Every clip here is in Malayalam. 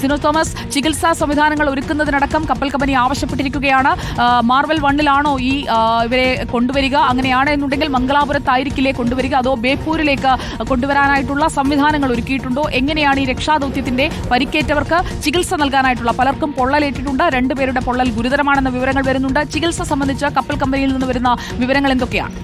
സിനോ തോമസ് ചികിത്സാ സംവിധാനങ്ങൾ ഒരുക്കുന്നതിനടക്കം കപ്പൽ കമ്പനി ആവശ്യപ്പെട്ടിരിക്കുകയാണ്. മാർവൽ വണ്ണിലാണോ ഈ ഇവരെ കൊണ്ടുവരിക? അങ്ങനെയാണ് എന്നുണ്ടെങ്കിൽ മംഗലാപുരത്തായിരിക്കില്ലേ കൊണ്ടുവരിക? അതോ ബേപ്പൂരിലേക്ക് കൊണ്ടുവരാനായിട്ടുള്ള സംവിധാനങ്ങൾ ഒരുക്കിയിട്ടുണ്ടോ? എങ്ങനെയാണ് ഈ രക്ഷാദൌത്യത്തിന്റെ പരിക്കേറ്റവർക്ക് ചികിത്സ നൽകാനായിട്ടുള്ള? പലർക്കും പൊള്ളലേറ്റിട്ടുണ്ട്. രണ്ടുപേരുടെ പൊള്ളൽ ഗുരുതരമാണെന്ന വിവരങ്ങൾ വരുന്നുണ്ട്. ചികിത്സ സംബന്ധിച്ച് കപ്പൽ കമ്പനിയിൽ നിന്ന് വരുന്ന വിവരങ്ങൾ എന്തൊക്കെയാണ്?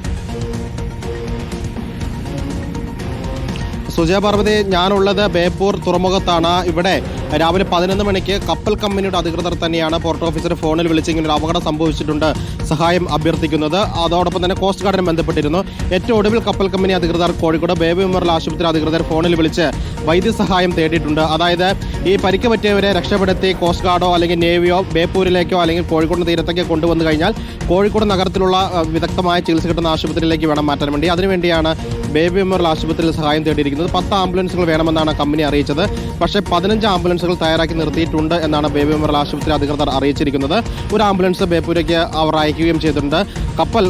സുജയ പാർവതി ഞാനുള്ളത് ബേപ്പൂർ തുറമുഖത്താണ്. ഇവിടെ രാവിലെ പതിനൊന്ന് മണിക്ക് കപ്പൽ കമ്പനിയുടെ അധികൃതർ തന്നെയാണ് പോർട്ട് ഓഫീസർ ഫോണിൽ വിളിച്ച് ഇങ്ങനെ ഒരു അപകടം സംഭവിച്ചിട്ടുണ്ട് സഹായം അഭ്യർത്ഥിക്കുന്നത്. അതോടൊപ്പം തന്നെ കോസ്റ്റ് ഗാർഡിനെ ബന്ധപ്പെട്ടിരുന്നു. ഏറ്റവും ഒടുവിൽ കപ്പൽ കമ്പനി അധികൃതർ കോഴിക്കോട് ബേബി മെമ്മോറിയൽ ആശുപത്രി അധികൃതർ ഫോണിൽ വിളിച്ച് വൈദ്യസഹായം തേടിയിട്ടുണ്ട്. അതായത് ഈ പരിക്ക് പറ്റിയവരെ രക്ഷപ്പെടുത്തി കോസ്റ്റ് ഗാർഡോ അല്ലെങ്കിൽ നേവിയോ ബേപ്പൂരിലേക്കോ അല്ലെങ്കിൽ കോഴിക്കോട് തീരത്തേക്കോ കൊണ്ടുവന്നു കഴിഞ്ഞാൽ കോഴിക്കോട് നഗരത്തിലുള്ള വിദഗ്ധമായ ചികിത്സ കിട്ടുന്ന ആശുപത്രിയിലേക്ക് വേണം മാറ്റാൻ വേണ്ടി. അതിനുവേണ്ടിയാണ് ബേബി മെമ്മോറിയൽ ആശുപത്രിയിൽ സഹായം തേടിയിരിക്കുന്നത്. പത്ത് ആംബുലൻസുകൾ വേണമെന്നാണ് കമ്പനി അറിയിച്ചത്. പക്ഷേ പതിനഞ്ച് ആംബുലൻസുകൾ തയ്യാറാക്കി നിർത്തിയിട്ടുണ്ട് എന്നാണ് ബേബി മെമ്മോറിയൽ ആശുപത്രി അധികൃതർ അറിയിച്ചിരിക്കുന്നത്. ഒരു ആംബുലൻസ് ബേപ്പൂരയ്ക്ക് അവർ അയക്കുകയും ചെയ്തിട്ടുണ്ട്. കപ്പൽ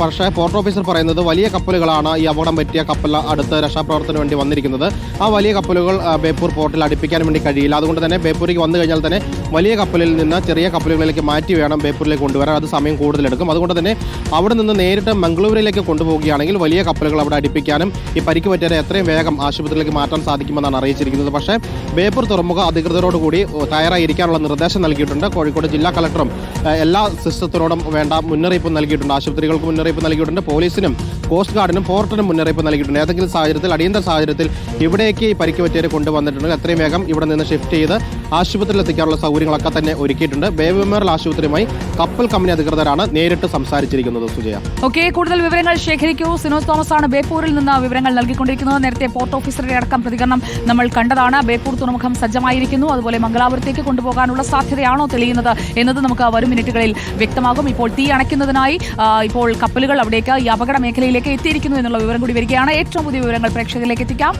പക്ഷേ പോർട്ട് ഓഫീസർ പറയുന്നത് വലിയ കപ്പലുകളാണ് ഈ അപകടം പറ്റിയ കപ്പൽ അടുത്ത് രക്ഷാപ്രവർത്തനം വേണ്ടി വന്നിരിക്കുന്നത്. ആ വലിയ കപ്പലുകൾ ബേപ്പൂർ പോർട്ടിൽ അടുപ്പിക്കാൻ വേണ്ടി കഴിയില്ല. അതുകൊണ്ട് തന്നെ ബേപ്പൂരിലേക്ക് വന്നു കഴിഞ്ഞാൽ തന്നെ വലിയ കപ്പലിൽ നിന്ന് ചെറിയ കപ്പലുകളിലേക്ക് മാറ്റി വേണം ബേപ്പൂരിലേക്ക് കൊണ്ടുവരാൻ. അത് സമയം കൂടുതലെടുക്കും. അതുകൊണ്ട് തന്നെ അവിടെ നിന്ന് നേരിട്ട് മംഗളൂരിലേക്ക് കൊണ്ടുപോവുകയാണെങ്കിൽ വലിയ കപ്പലുകൾ അവിടെ അടുപ്പിക്കാനും ഈ പരിക്ക് പറ്റിയവരെ എത്രയും വേഗം ആശുപത്രിയിലേക്ക് മാറ്റാൻ സാധിക്കുമെന്നാണ് അറിയിച്ചിരിക്കുന്നത്. പക്ഷേ ബേപ്പൂർ തുറമുഖ അധികൃതരോട് കൂടി തയ്യാറായിരിക്കാനുള്ള നിർദ്ദേശം നൽകിയിട്ടുണ്ട്. കോഴിക്കോട് ജില്ലാ കളക്ടറും എല്ലാ സിസ്റ്റത്തിനോടും വേണ്ട മുന്നറിയിപ്പ് നൽകിയിട്ടുണ്ട്. ആശുപത്രികൾക്ക് മുന്നറിയിപ്പ് നൽകിയിട്ടുണ്ട്. പോലീസിനും കോസ്റ്റ് ഗാർഡിനും പോർട്ടിനും മുന്നറിയിപ്പ് നൽകിയിട്ടുണ്ട്. ഏതെങ്കിലും സാഹചര്യത്തിൽ അടിയന്തര സാഹചര്യത്തിൽ ഇവിടേക്ക് ഈ പരിക്ക് പറ്റിയവരെ കൊണ്ടുവന്നിട്ടുണ്ട്. എത്രയും വേഗം ഇവിടെ നിന്ന് ഷിഫ്റ്റ് ചെയ്ത് ആശുപത്രിയിൽ എത്തിക്കാനുള്ള സൗകര്യങ്ങളൊക്കെ തന്നെ ഒരുക്കിയിട്ടുണ്ട്. ബേബി ആശുപത്രിയുമായി കപ്പൽ കമ്പനി അധികൃതരാണ് നേരിട്ട് സംസാരിച്ചിരിക്കുന്നത്. സുജയ. ഓക്കെ കൂടുതൽ വിവരങ്ങൾ ശേഖരിക്കൂ. സിനോസ് തോമസ് ആണ് ബേപ്പൂരിൽ നിന്ന് വിവരങ്ങൾ നൽകിക്കൊണ്ടിരിക്കുന്നത്. നേരത്തെ പോർട്ട് ഓഫീസറുടെ അടക്കം പ്രതികരണം നമ്മൾ കണ്ടതാണ്. ബേപ്പൂർ തുറമുഖം സജ്ജമായിരിക്കുന്നു അതുപോലെ മംഗലാപുരത്തേക്ക് കൊണ്ടുപോകാനുള്ള സാധ്യതയാണോ തെളിയുന്നത് എന്നത് നമുക്ക് വരും മിനിറ്റുകളിൽ വ്യക്തമാകും. ഇപ്പോൾ തീ അണയ്ക്കുന്നതിനായി ഇപ്പോൾ കപ്പലുകൾ അവിടേക്ക് ഈ അപകട മേഖലയിലേക്ക് എത്തിയിരിക്കുന്നു എന്നുള്ള വിവരം കൂടി വരികയാണ്. ഏറ്റവും പുതിയ വിവരങ്ങൾ പ്രേക്ഷകരിലേക്ക് എത്തിക്കാം.